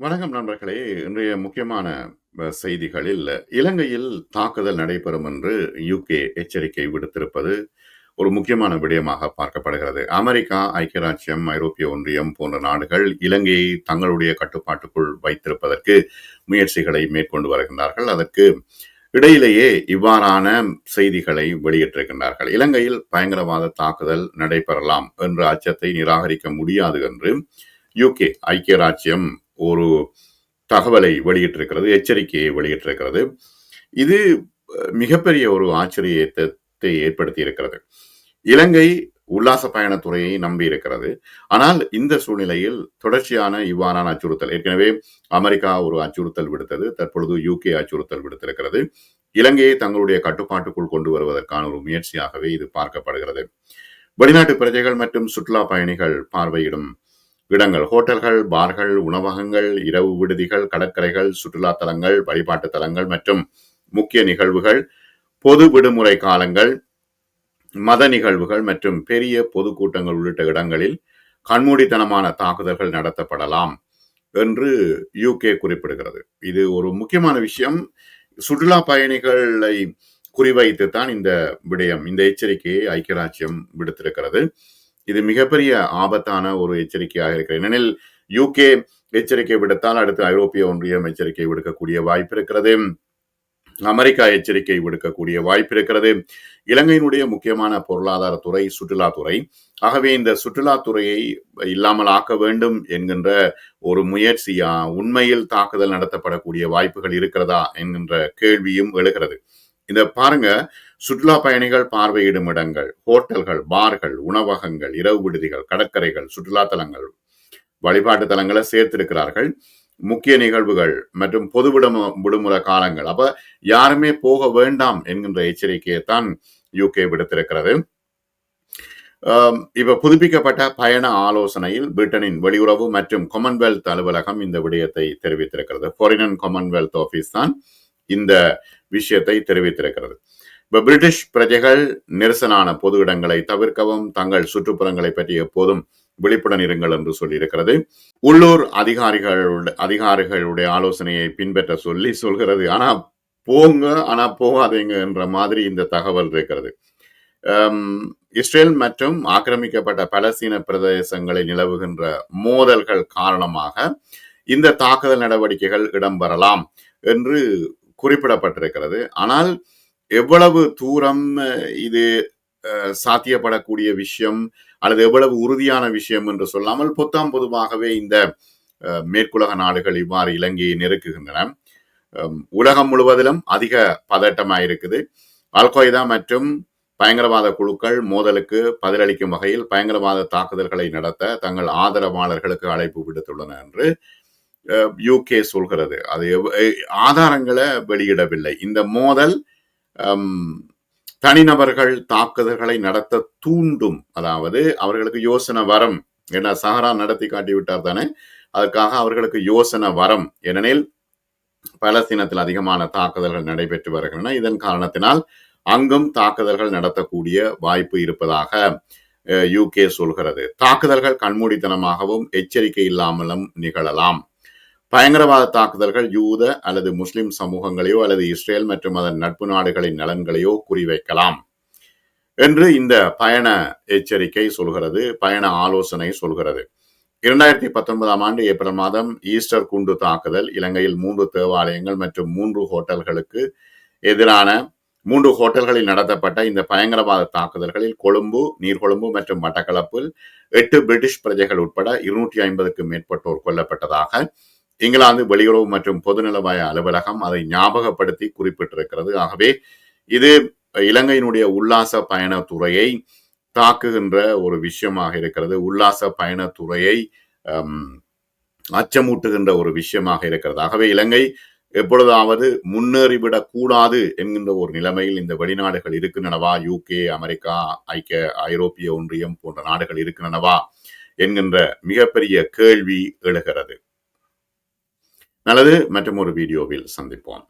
வணக்கம் நண்பர்களே. இன்றைய முக்கியமான செய்திகளில் இலங்கையில் தாக்குதல் நடைபெறும் என்று யூகே எச்சரிக்கை விடுத்திருப்பது ஒரு முக்கியமான விடயமாக பார்க்கப்படுகிறது. அமெரிக்கா ஐக்கிய ராஜ்யம் ஐரோப்பிய ஒன்றியம் போன்ற நாடுகள் இலங்கையை தங்களுடைய கட்டுப்பாட்டுக்குள் வைத்திருப்பதற்கு முயற்சிகளை மேற்கொண்டு வருகின்றார்கள். அதற்கு இடையிலேயே இவ்வாறான செய்திகளை வெளியிட்டிருக்கின்றார்கள். இலங்கையில் பயங்கரவாத தாக்குதல் நடைபெறலாம் என்ற அச்சத்தை நிராகரிக்க முடியாது என்று யூகே ஐக்கிய ராஜ்யம் ஒரு தகவலை வெளியிட்டிருக்கிறது எச்சரிக்கையை வெளியிட்டிருக்கிறது. இது மிகப்பெரிய ஒரு ஆச்சரியத்தை ஏற்படுத்தி இருக்கிறது இலங்கை உல்லாச பயணத்துறையை நம்பி இருக்கிறது ஆனால் இந்த சூழ்நிலையில் தொடர்ச்சியான இவ்வாறான அச்சுறுத்தல் ஏற்கனவே அமெரிக்கா ஒரு அச்சுறுத்தல் விடுத்தது தற்பொழுது யூகே அச்சுறுத்தல் விடுத்திருக்கிறது. இலங்கையை தங்களுடைய கட்டுப்பாட்டுக்குள் கொண்டு வருவதற்கான ஒரு முயற்சியாகவே இது பார்க்கப்படுகிறது. வெளிநாட்டு பிரஜைகள் மற்றும் சுற்றுலா பயணிகள் பார்வையிடும் இடங்கள் ஹோட்டல்கள் பார்கள் உணவகங்கள் இரவு விடுதிகள் கடற்கரைகள் சுற்றுலா தலங்கள் வழிபாட்டு தலங்கள் மற்றும் முக்கிய நிகழ்வுகள் பொது விடுமுறை காலங்கள் மத நிகழ்வுகள் மற்றும் பெரிய பொதுக்கூட்டங்கள் உள்ளிட்ட இடங்களில் கண்மூடித்தனமான தாக்குதல்கள் நடத்தப்படலாம் என்று யூகே குறிப்பிடுகிறது. இது ஒரு முக்கியமான விஷயம். சுற்றுலா பயணிகளை குறிவைத்து தான் இந்த விடயம் இந்த எச்சரிக்கையை ஐக்கிய ராஜ்யம் விடுத்திருக்கிறது. இது மிகப்பெரிய ஆபத்தான ஒரு எச்சரிக்கையாக இருக்கிறது. ஏனெனில் யூகே எச்சரிக்கை விடுத்தால் அடுத்து ஐரோப்பிய ஒன்றியம் எச்சரிக்கை விடுக்கக்கூடிய வாய்ப்பு இருக்கிறது. அமெரிக்கா எச்சரிக்கை விடுக்கக்கூடிய வாய்ப்பு இருக்கிறது. இலங்கையினுடைய முக்கியமான பொருளாதாரத்துறை சுற்றுலாத்துறை. ஆகவே இந்த சுற்றுலாத்துறையை இல்லாமல் ஆக்க வேண்டும் என்கின்ற ஒரு முயற்சியா உண்மையில் தாக்குதல் நடத்தப்படக்கூடிய வாய்ப்புகள் இருக்கிறதா என்கின்ற கேள்வியும் எழுகிறது. இந்த பாருங்க. சுற்றுலா பயணிகள் பார்வையிடும் இடங்கள் ஹோட்டல்கள் பார்கள் உணவகங்கள் இரவு விடுதிகள் கடற்கரைகள் சுற்றுலா தலங்கள் வழிபாட்டு தலங்களை சேர்த்திருக்கிறார்கள். முக்கிய நிகழ்வுகள் மற்றும் பொது விடுமுறை காலங்கள். அப்ப யாருமே போக வேண்டாம் என்கின்ற எச்சரிக்கையை தான் யூகே விடுத்திருக்கிறது. இப்ப புதுப்பிக்கப்பட்ட பயண ஆலோசனையில் பிரிட்டனின் வெளியுறவு மற்றும் காமன்வெல்த் அலுவலகம் இந்த விடயத்தை தெரிவித்திருக்கிறது. ஃபாரின் அண்ட் காமன்வெல்த் ஆபீஸ் தான் இந்த விஷயத்தை தெரிவித்திருக்கிறது. இப்ப பிரிட்டிஷ் பிரஜைகள் நெரிசலான பொது இடங்களை தவிர்க்கவும் தங்கள் சுற்றுப்புறங்களை பற்றி எப்போதும் விழிப்புடன் இருங்கள் என்று சொல்லியிருக்கிறது. உள்ளூர் அதிகாரிகள் அதிகாரிகளுடைய ஆலோசனையை பின்பற்ற சொல்லி சொல்கிறது. ஆனா போங்க ஆனா போகாதீங்க என்ற மாதிரி இந்த தகவல் இருக்கிறது. இஸ்ரேல் மற்றும் ஆக்கிரமிக்கப்பட்ட பலஸ்தீன பிரதேசங்களில் நிலவுகின்ற மோதல்கள் காரணமாக இந்த தாக்குதல் நடவடிக்கைகள் இடம்பெறலாம் என்று குறிப்பிடப்பட்டிருக்கிறது. ஆனால் எவ்வளவு தூரம் இது சாத்தியப்படக்கூடிய விஷயம் அல்லது எவ்வளவு உறுதியான விஷயம் என்று சொல்லாமல் பொத்தாம் பொதுவாகவே இந்த மேற்குலக நாடுகள் இவ்வாறு இலங்கையை நெருக்குகின்றன. உலகம் முழுவதிலும் அதிக பதட்டமாக இருக்குது. அல்கொய்தா மற்றும் பயங்கரவாத குழுக்கள் மோதலுக்கு பதிலளிக்கும் வகையில் பயங்கரவாத தாக்குதல்களை நடத்த தங்கள் ஆதரவாளர்களுக்கு அழைப்பு விடுத்துள்ளன என்று யூகே சொல்கிறது. அது எவ்- ஆதாரங்களை வெளியிடவில்லை. இந்த மோதல் தனிநபர்கள் தாக்குதல்களை நடத்த தூண்டும். அதாவது அவர்களுக்கு யோசனை வரம். ஏன்னா சஹரா நடத்தி காட்டி விட்டார் தானே. அதுக்காக அவர்களுக்கு யோசனை வரம். ஏனெனில் பலஸ்தீனத்தில் அதிகமான தாக்குதல்கள் நடைபெற்று வருகின்றன. இதன் காரணத்தினால் அங்கும் தாக்குதல்கள் நடத்தக்கூடிய வாய்ப்பு இருப்பதாக யூகே சொல்கிறது. தாக்குதல்கள் கண்மூடித்தனமாகவும் எச்சரிக்கை இல்லாமலும் நிகழலாம். பயங்கரவாத தாக்குதல்கள் யூத அல்லது முஸ்லிம் சமூகங்களையோ அல்லது இஸ்ரேல் மற்றும் அதன் நட்பு நாடுகளின் நலன்களையோ குறிவைக்கலாம் என்று இந்த பயண எச்சரிக்கை சொல்கிறது பயண ஆலோசனை சொல்கிறது. இரண்டாயிரத்தி பத்தொன்பதாம் ஆண்டு ஏப்ரல் மாதம் ஈஸ்டர் குண்டு தாக்குதல் இலங்கையில் மூன்று தேவாலயங்கள் மற்றும் மூன்று ஹோட்டல்களுக்கு எதிரான மூன்று ஹோட்டல்களில் நடத்தப்பட்ட இந்த பயங்கரவாத தாக்குதல்களில் கொழும்பு நீர்கொழும்பு மற்றும் மட்டக்களப்பில் எட்டு பிரிட்டிஷ் பிரஜைகள் உட்பட இருநூற்றி ஐம்பதுக்கும் மேற்பட்டோர் கொல்லப்பட்டதாக இங்கிலாந்து வெளியுறவு மற்றும் பொதுநலவாய அலுவலகம் அதை ஞாபகப்படுத்தி குறிப்பிட்டிருக்கிறது. ஆகவே இது இலங்கையினுடைய உல்லாச பயணத்துறையை தாக்குகின்ற ஒரு விஷயமாக இருக்கிறது. உல்லாச பயணத்துறையை அச்சமூட்டுகின்ற ஒரு விஷயமாக இருக்கிறது. ஆகவே இலங்கை எப்பொழுதாவது முன்னேறிவிடக் கூடாது என்கின்ற ஒரு நிலைமையில் இந்த வெளிநாடுகள் இருக்கின்றனவா? யூகே அமெரிக்கா ஐக்கிய ஐரோப்பிய ஒன்றியம் போன்ற நாடுகள் இருக்கின்றனவா? என்கின்ற மிகப்பெரிய கேள்வி எழுகிறது. நல்லது. மற்றும் ஒரு வீடியோவில் சந்திப்போம்.